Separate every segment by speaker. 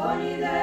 Speaker 1: Bonnie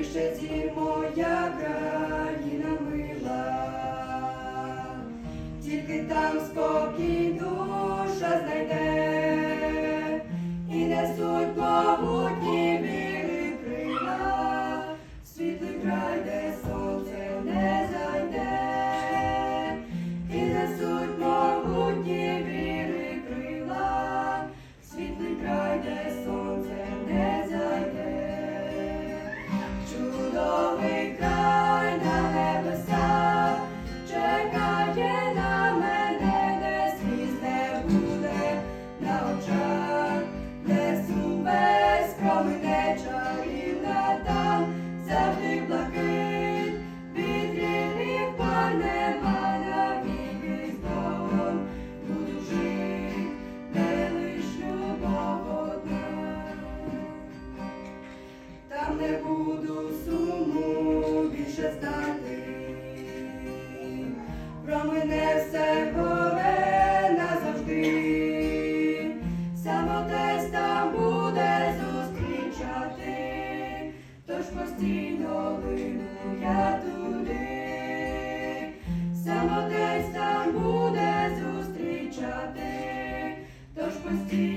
Speaker 1: Вище зір моя країна мила, тільки там спокій душа знайде і несуть могутні. радості новину я туди, самотець там буде зустрічати, тож постійно.